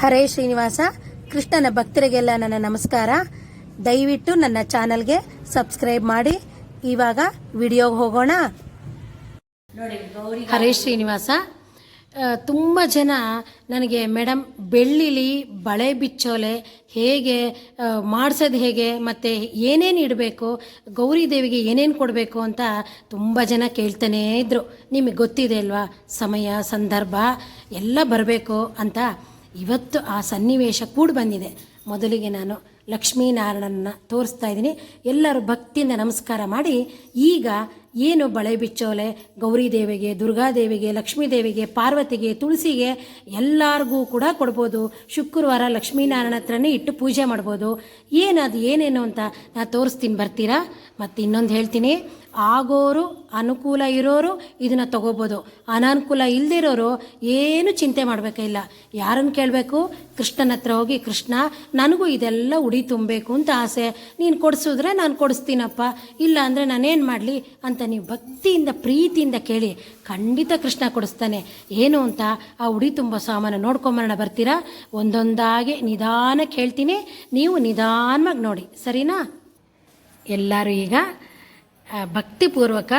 ಹರೇ ಶ್ರೀನಿವಾಸ, ಕೃಷ್ಣನ ಭಕ್ತರಿಗೆಲ್ಲ ನನ್ನ ನಮಸ್ಕಾರ. ದಯವಿಟ್ಟು ನನ್ನ ಚಾನಲ್ಗೆ ಸಬ್ಸ್ಕ್ರೈಬ್ ಮಾಡಿ. ಇವಾಗ ವಿಡಿಯೋಗೆ ಹೋಗೋಣ. ಹರೇ ಶ್ರೀನಿವಾಸ. ತುಂಬ ಜನ ನನಗೆ ಮೇಡಮ್ ಬೆಳ್ಳಿಲಿ ಬಳೆ ಬಿಚ್ಚೋಲೆ ಹೇಗೆ ಮಾಡಿಸೋದು ಹೇಗೆ, ಮತ್ತು ಏನೇನು ಇಡಬೇಕು, ಗೌರಿ ದೇವಿಗೆ ಏನೇನು ಕೊಡಬೇಕು ಅಂತ ತುಂಬ ಜನ ಕೇಳ್ತಾನೇ ಇದ್ದರು ನಿಮಗೆ ಗೊತ್ತಿದೆ ಅಲ್ವಾ? ಸಮಯ, ಸಂದರ್ಭ ಎಲ್ಲ ಬರಬೇಕು ಅಂತ. ಇವತ್ತು ಆ ಸನ್ನಿವೇಶ ಕೂಡ ಬಂದಿದೆ. ಮೊದಲಿಗೆ ನಾನು ಲಕ್ಷ್ಮೀನಾರಾಯಣನ ತೋರಿಸ್ತಾ ಇದ್ದೀನಿ. ಎಲ್ಲರೂ ಭಕ್ತಿಯಿಂದ ನಮಸ್ಕಾರ ಮಾಡಿ, ಈಗ ಏನು ಬಳೆ ಬಿಚ್ಚೋಲೆ ಗೌರಿ ದೇವಿಗೆ ದುರ್ಗಾದೇವಿಗೆ ಲಕ್ಷ್ಮೀ ದೇವಿಗೆ ಪಾರ್ವತಿಗೆ, ತುಳಸಿಗೆ ಎಲ್ಲರಿಗೂ ಕೂಡ ಕೊಡ್ಬೋದು. ಶುಕ್ರವಾರ ಲಕ್ಷ್ಮೀನಾರಾಯಣ ಹತ್ರನೇ ಇಟ್ಟು ಪೂಜೆ ಮಾಡ್ಬೋದು. ಏನದು, ಏನೇನು ಅಂತ ನಾನು ತೋರಿಸ್ತೀನಿ, ಬರ್ತೀರಾ? ಮತ್ತು ಇನ್ನೊಂದು ಹೇಳ್ತೀನಿ. ಆಗೋರು ಅನುಕೂಲ ಇರೋರು ಇದನ್ನು ತಗೋಬೋದು. ಅನಾನುಕೂಲ ಇಲ್ದಿರೋರು ಏನು ಚಿಂತೆ ಮಾಡಬೇಕಿಲ್ಲ ಯಾರನ್ನು ಕೇಳಬೇಕು? ಕೃಷ್ಣನ ಹತ್ರ ಹೋಗಿ, ಕೃಷ್ಣ, ನನಗೂ ಇದೆಲ್ಲ ಉಡಿ ತುಂಬಬೇಕು ಅಂತ ಆಸೆ. ನೀನು ಕೊಡಿಸಿದ್ರೆ ನಾನು ಕೊಡಿಸ್ತೀನಪ್ಪ. ಇಲ್ಲ ಅಂದರೆ ನಾನೇನು ಮಾಡಲಿ ಅಂತ ನೀವು ಭಕ್ತಿಯಿಂದ, ಪ್ರೀತಿಯಿಂದ ಕೇಳಿ, ಖಂಡಿತ ಕೃಷ್ಣ ಕೊಡಿಸ್ತಾನೆ. ಏನು ಅಂತ ಆ ಉಡಿ ತುಂಬ ಸಾಮಾನು ನೋಡ್ಕೊಂಬರೋಣ ಬರ್ತೀರಾ? ಒಂದೊಂದಾಗಿ ನಿಧಾನಕ್ಕೆ ಹೇಳ್ತೀನಿ ನೀವು ನಿಧಾನವಾಗಿ ನೋಡಿ. ಸರಿನಾ? ಎಲ್ಲರೂ ಈಗ ಭಕ್ತಿಪೂರ್ವಕ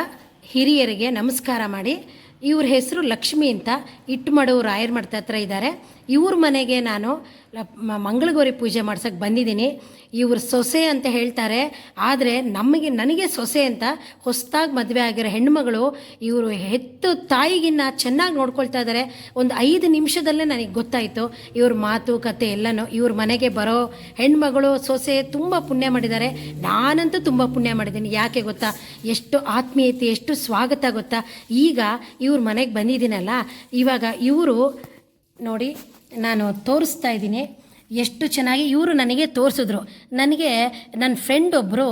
ಹಿರಿಯರಿಗೆ ನಮಸ್ಕಾರ ಮಾಡಿ. ಇವ್ರ ಹೆಸರು ಲಕ್ಷ್ಮಿ ಅಂತ ಇಟ್ಟು ಮಾಡೋರು ರಾಯರ್ ಮಠದ ಹತ್ರ ಇದ್ದಾರೆ. ಇವ್ರ ಮನೆಗೆ ನಾನು ಮಂಗಳಗೌರಿ ಪೂಜೆ ಮಾಡ್ಸಕ್ಕೆ ಬಂದಿದ್ದೀನಿ. ಇವ್ರ ಸೊಸೆ ಅಂತ ಹೇಳ್ತಾರೆ. ಆದರೆ ನಮಗೆ ನನಗೆ ಸೊಸೆ ಅಂತ ಹೊಸದಾಗಿ ಮದುವೆ ಆಗಿರೋ ಹೆಣ್ಮಗಳು ಇವರು ಹೆತ್ತು ತಾಯಿಗಿನ್ನ ಚೆನ್ನಾಗಿ ನೋಡ್ಕೊಳ್ತಾ ಇದ್ದಾರೆ ಒಂದು ಐದು ನಿಮಿಷದಲ್ಲೇ ನನಗೆ ಗೊತ್ತಾಯಿತು. ಇವ್ರ ಮಾತು, ಕತೆ ಎಲ್ಲನೂ ಇವ್ರ ಮನೆಗೆ ಬರೋ ಹೆಣ್ಮಗಳು, ಸೊಸೆ ತುಂಬ ಪುಣ್ಯ ಮಾಡಿದ್ದಾರೆ. ನಾನಂತೂ ತುಂಬ ಪುಣ್ಯ ಮಾಡಿದ್ದೀನಿ. ಯಾಕೆ ಗೊತ್ತಾ? ಎಷ್ಟು ಆತ್ಮೀಯತೆ, ಎಷ್ಟು ಸ್ವಾಗತ ಗೊತ್ತಾ? ಈಗ ಇವ್ರ ಮನೆಗೆ ಬಂದಿದ್ದೀನಲ್ಲ. ಇವಾಗ ಇವರು ನೋಡಿ ನಾನು ತೋರಿಸ್ತಾ ಇದ್ದೀನಿ. ಎಷ್ಟು ಚೆನ್ನಾಗಿ ಇವರು ನನಗೆ ತೋರಿಸಿದ್ರು. ನನಗೆ ನನ್ನ ಫ್ರೆಂಡ್ ಒಬ್ಬರು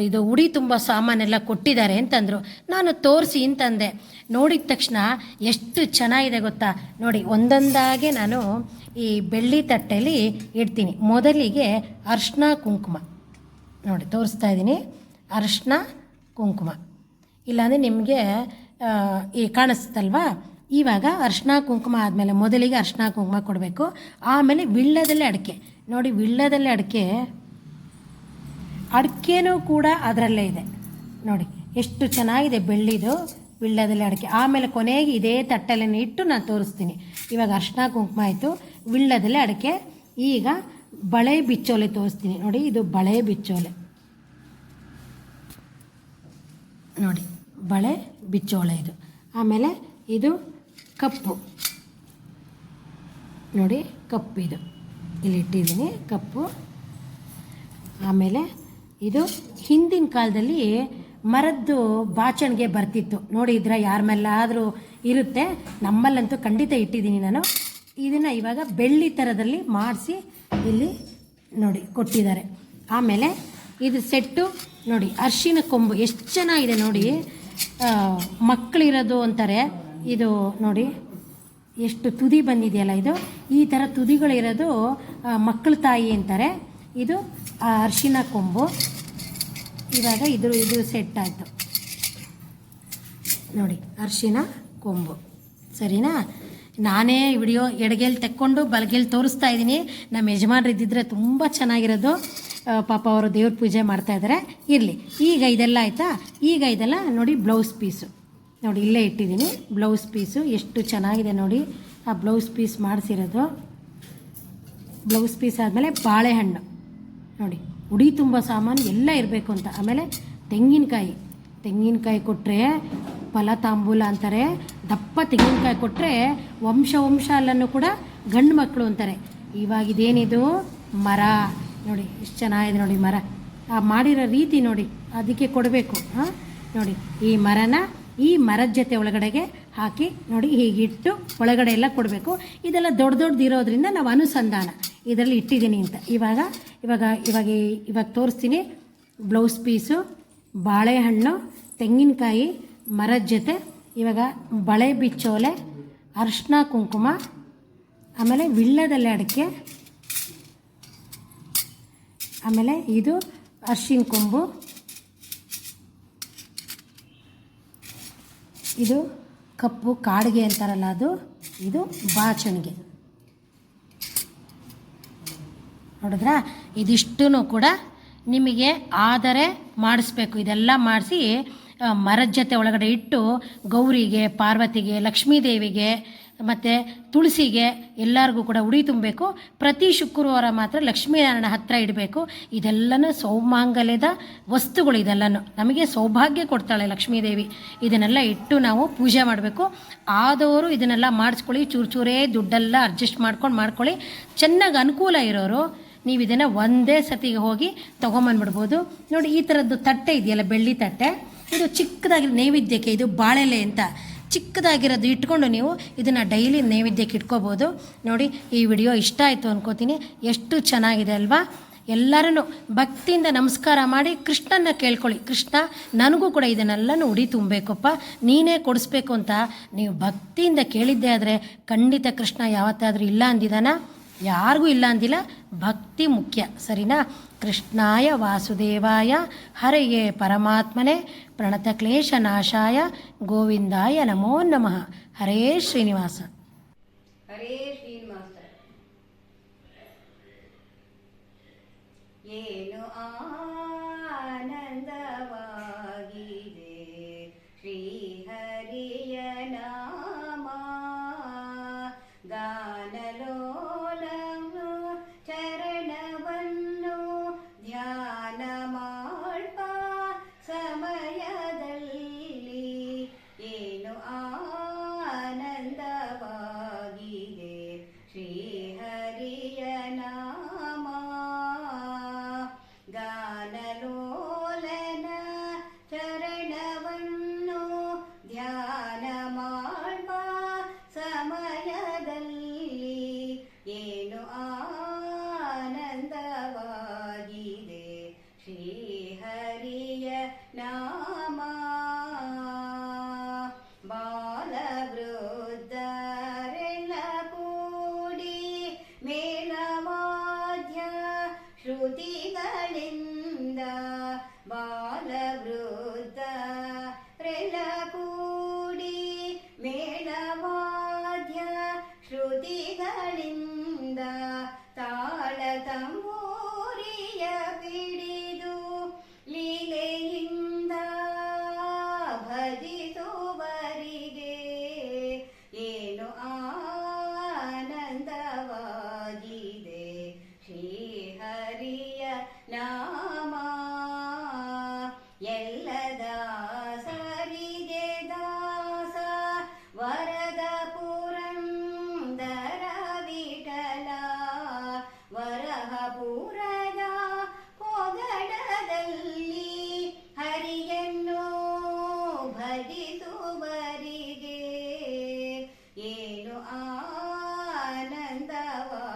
ಇದು ಉಡಿ ತುಂಬ ಸಾಮಾನೆಲ್ಲ ಕೊಟ್ಟಿದ್ದಾರೆ ಅಂತಂದರು. ನಾನು ತೋರಿಸಿ ಅಂತಂದೆ. ನೋಡಿದ ತಕ್ಷಣ ಎಷ್ಟು ಚೆನ್ನಾಗಿದೆ ಗೊತ್ತಾ? ನೋಡಿ, ಒಂದೊಂದಾಗೆ ನಾನು ಈ ಬೆಳ್ಳಿ ತಟ್ಟೆಯಲ್ಲಿ ಇಡ್ತೀನಿ. ಮೊದಲಿಗೆ ಅರ್ಶಿನ ಕುಂಕುಮ. ನೋಡಿ, ತೋರಿಸ್ತಾ ಇದ್ದೀನಿ. ಅರಶಿನ ಕುಂಕುಮ. ಇಲ್ಲಾಂದರೆ ನಿಮಗೆ ಈ ಕಾಣಿಸ್ತಲ್ವಾ? ಇವಾಗ ಅರ್ಶಿನ ಕುಂಕುಮ ಆದಮೇಲೆ ಮೊದಲಿಗೆ ಅರ್ಶಿನ ಕುಂಕುಮ ಕೊಡಬೇಕು. ಆಮೇಲೆ ವಿಳ್ಳದಲ್ಲೇ ಅಡಿಕೆ. ನೋಡಿ ವಿಳ್ಳದಲ್ಲಿ ಅಡಿಕೆ. ಅಡಿಕೆನೂ ಕೂಡ ಅದರಲ್ಲೇ ಇದೆ. ನೋಡಿ ಎಷ್ಟು ಚೆನ್ನಾಗಿದೆ ಬೆಳ್ಳಿದು ವಿಳ್ಳದಲ್ಲಿ ಅಡಿಕೆ. ಆಮೇಲೆ ಕೊನೆಗೆ ಇದೇ ತಟ್ಟೆಲೆನ ಇಟ್ಟು ನಾನು ತೋರಿಸ್ತೀನಿ. ಇವಾಗ ಅರ್ಶಿನ ಕುಂಕುಮ ಆಯಿತು. ವಿಳ್ಳದಲ್ಲಿ ಅಡಿಕೆ. ಈಗ ಬಳೆ ಬಿಚ್ಚೋಲೆ ತೋರಿಸ್ತೀನಿ. ನೋಡಿ ಇದು ಬಳೆ ಬಿಚ್ಚೋಲೆ. ನೋಡಿ ಬಳೆ ಬಿಚ್ಚೋಳೆ ಇದು. ಆಮೇಲೆ ಇದು ಕಪ್ಪು. ನೋಡಿ, ಕಪ್ಪು ಇದು. ಇಲ್ಲಿ ಇಟ್ಟಿದ್ದೀನಿ, ಕಪ್ಪು. ಆಮೇಲೆ ಇದು ಹಿಂದಿನ ಕಾಲದಲ್ಲಿ ಮರದ್ದು ಬಾಚಣಿಗೆ ಬರ್ತಿತ್ತು. ನೋಡಿದ್ರೆ ಯಾರ ಮೇಲಾದರೂ ಇರುತ್ತೆ. ನಮ್ಮಲ್ಲಂತೂ ಖಂಡಿತ ಇಟ್ಟಿದ್ದೀನಿ ನಾನು. ಇದನ್ನು ಇವಾಗ ಬೆಳ್ಳಿ ಥರದಲ್ಲಿ ಮಾಡಿಸಿ ಇಲ್ಲಿ ನೋಡಿ, ಕೊಟ್ಟಿದ್ದಾರೆ. ಆಮೇಲೆ ಇದು ಸೆಟ್ಟು, ನೋಡಿ, ಅರ್ಶಿನ ಕೊಂಬು. ಎಷ್ಟು ಚೆನ್ನಾಗಿದೆ ನೋಡಿ. ಮಕ್ಕಳಿರೋದು ಅಂತಾರೆ. ಇದು ನೋಡಿ, ಎಷ್ಟು ತುದಿ ಬಂದಿದೆಯಲ್ಲ ಇದು? ಈ ಥರ ತುದಿಗಳಿರೋದು ಮಕ್ಕಳ ತಾಯಿ ಅಂತಾರೆ. ಇದು ಅರಿಶಿನ ಕೊಂಬು. ಇವಾಗ ಇದು ಇದು ಸೆಟ್ ಆಯಿತು. ನೋಡಿ, ಅರಿಶಿನ ಕೊಂಬು. ಸರಿನಾ? ನಾನೇ ವಿಡಿಯೋ ಎಡಗೇಲಿ ತೆಕ್ಕೊಂಡು ಬಲಗೇಲಿ ತೋರಿಸ್ತಾ ಇದ್ದೀನಿ. ನಮ್ಮ ಯಜಮಾನ್ರು ಇದ್ದಿದ್ರೆ ತುಂಬ ಚೆನ್ನಾಗಿರೋದು. ಪಾಪ ಅವರು ದೇವ್ರ ಪೂಜೆ ಮಾಡ್ತಾ ಇದ್ದಾರೆ ಇರಲಿ. ಈಗ ಇದೆಲ್ಲ ಆಯಿತಾ? ಈಗ ಇದೆಲ್ಲ ನೋಡಿ ಬ್ಲೌಸ್ ಪೀಸು ನೋಡಿ, ಇಲ್ಲೇ ಇಟ್ಟಿದ್ದೀನಿ. ಬ್ಲೌಸ್ ಪೀಸು, ಎಷ್ಟು ಚೆನ್ನಾಗಿದೆ ನೋಡಿ. ಆ ಬ್ಲೌಸ್ ಪೀಸ್ ಮಾಡಿಸಿರೋದು. ಬ್ಲೌಸ್ ಪೀಸ್ ಆದಮೇಲೆ ಬಾಳೆಹಣ್ಣು. ನೋಡಿ, ಉಡಿ ತುಂಬ ಸಾಮಾನು ಎಲ್ಲ ಇರಬೇಕು ಅಂತ. ಆಮೇಲೆ ತೆಂಗಿನಕಾಯಿ. ತೆಂಗಿನಕಾಯಿ ಕೊಟ್ಟರೆ ಫಲ ತಾಂಬೂಲ ಅಂತಾರೆ. ದಪ್ಪ ತೆಂಗಿನಕಾಯಿ ಕೊಟ್ಟರೆ ವಂಶ ವಂಶ ಅಲ್ಲನ್ನು ಕೂಡ ಗಂಡು ಮಕ್ಕಳು ಅಂತಾರೆ. ಇವಾಗ ಇದೇನಿದು ಮರ. ನೋಡಿ, ಎಷ್ಟು ಚೆನ್ನಾಗಿದೆ ನೋಡಿ ಮರ. ಆ ಮಾಡಿರೋ ರೀತಿ ನೋಡಿ, ಅದಕ್ಕೆ ಕೊಡಬೇಕು ಹಾಂ ನೋಡಿ, ಈ ಮರನ ಈ ಮರದ ಜೊತೆ ಒಳಗಡೆಗೆ ಹಾಕಿ ನೋಡಿ ಹೀಗಿಟ್ಟು ಒಳಗಡೆ ಎಲ್ಲ ಕೊಡಬೇಕು. ಇದೆಲ್ಲ ದೊಡ್ಡ ದೊಡ್ಡದಿರೋದ್ರಿಂದ ನಾವು ಅನುಸಂಧಾನ. ಇದರಲ್ಲಿ ಇಟ್ಟಿದ್ದೀನಿ ಅಂತ. ಇವಾಗ ಇವಾಗ ಇವಾಗ ಇವಾಗ ತೋರಿಸ್ತೀನಿ. ಬ್ಲೌಸ್ ಪೀಸು, ಬಾಳೆಹಣ್ಣು, ತೆಂಗಿನಕಾಯಿ, ಮರದ ಜೊತೆ, ಇವಾಗ ಬಳೆ ಬಿಚ್ಚೋಲೆ, ಅರ್ಶಿನ ಕುಂಕುಮ, ಆಮೇಲೆ ವಿಳ್ಳದಲ್ಲಿ ಅಡಿಕೆ, ಆಮೇಲೆ ಇದು ಅರ್ಶಿನ ಕೊಂಬು ಇದು ಕಪ್ಪು ಕಾಡಿಗೆ ಅಂತಾರಲ್ಲ ಅದು, ಇದು ಬಾಚಣಿಗೆ. ನೋಡಿದ್ರಾ? ಇದಿಷ್ಟೂ ಕೂಡ ನಿಮಗೆ ಆದರೆ ಮಾಡಿಸ್ಬೇಕು. ಇದೆಲ್ಲ ಮಾಡಿಸಿ ಮರದ ಜೊತೆ ಒಳಗಡೆ ಇಟ್ಟು ಗೌರಿಗೆ, ಪಾರ್ವತಿಗೆ, ಲಕ್ಷ್ಮೀದೇವಿಗೆ ಮತ್ತು ತುಳಸಿಗೆ ಎಲ್ಲರಿಗೂ ಕೂಡ ಉಡಿ ತುಂಬಬೇಕು. ಪ್ರತಿ ಶುಕ್ರವಾರ ಮಾತ್ರ ಲಕ್ಷ್ಮೀನಾರಾಯಣ ಹತ್ತಿರ ಇಡಬೇಕು. ಇದೆಲ್ಲನೂ ಸೌಮಾಂಗಲ್ಯದ ವಸ್ತುಗಳು ಇದೆಲ್ಲನೂ. ನಮಗೆ ಸೌಭಾಗ್ಯ ಕೊಡ್ತಾಳೆ ಲಕ್ಷ್ಮೀದೇವಿ. ಇದನ್ನೆಲ್ಲ ಇಟ್ಟು ನಾವು ಪೂಜೆ ಮಾಡಬೇಕು. ಆದವರು ಇದನ್ನೆಲ್ಲ ಮಾಡಿಸ್ಕೊಳ್ಳಿ, ಚೂರು ಚೂರೇ ದುಡ್ಡೆಲ್ಲ ಅಡ್ಜಸ್ಟ್ ಮಾಡ್ಕೊಂಡು ಮಾಡ್ಕೊಳ್ಳಿ. ಚೆನ್ನಾಗಿ ಅನುಕೂಲ ಇರೋರು ನೀವು ಇದನ್ನು ಒಂದೇ ಸತಿಗೆ ಹೋಗಿ ತೊಗೊಂಬಂದ್ಬಿಡ್ಬೋದು. ನೋಡಿ, ಈ ಥರದ್ದು ತಟ್ಟೆ ಇದೆಯಲ್ಲ, ಬೆಳ್ಳಿ ತಟ್ಟೆ. ಇದು ಚಿಕ್ಕದಾಗಿ ನೈವೇದ್ಯಕ್ಕೆ ಇದು ಬಾಳೆಲೆ ಅಂತ ಚಿಕ್ಕದಾಗಿರೋದು ಇಟ್ಕೊಂಡು ನೀವು ಇದನ್ನು ಡೈಲಿ ನೈವೇದ್ಯಕ್ಕೆ ಇಟ್ಕೋಬೋದು. ನೋಡಿ, ಈ ವಿಡಿಯೋ ಇಷ್ಟ ಆಯಿತು ಅನ್ಕೋತೀನಿ. ಎಷ್ಟು ಚೆನ್ನಾಗಿದೆ ಅಲ್ವಾ? ಎಲ್ಲರೂ ಭಕ್ತಿಯಿಂದ ನಮಸ್ಕಾರ ಮಾಡಿ ಕೃಷ್ಣನ ಕೇಳ್ಕೊಳ್ಳಿ. ಕೃಷ್ಣ, ನನಗೂ ಕೂಡ ಇದನ್ನೆಲ್ಲನೂ ಉಡಿ ತುಂಬಬೇಕಪ್ಪ. ನೀನೇ ಕೊಡಿಸ್ಬೇಕು ಅಂತ ನೀವು ಭಕ್ತಿಯಿಂದ ಕೇಳಿದ್ದೆ ಆದರೆ ಖಂಡಿತ ಕೃಷ್ಣ ಯಾವತ್ತಾದರೂ ಇಲ್ಲ ಅಂದಿದ್ದಾನ? ಯಾರಿಗೂ ಇಲ್ಲ ಅಂದಿಲ್ಲ, ಭಕ್ತಿ ಮುಖ್ಯ. ಸರಿನಾ? ಕೃಷ್ಣಾಯ ವಾಸುದೇವಾಯ, ಹರೆಯೇ ಪರಮಾತ್ಮನೆ, ಪ್ರಣತ ಕ್ಲೇಶ ನಾಶಾಯ, ಗೋವಿಂದಾಯ ನಮೋ ನಮಃ. ಹರೇ ಶ್ರೀನಿವಾಸ. ಹರೇ ಶ್ರೀನಿವಾಸ. ಏನು ಆನಂದವಾಗಿದೆ ಶ್ರೀಹರಿಯ ಚಂದವಾ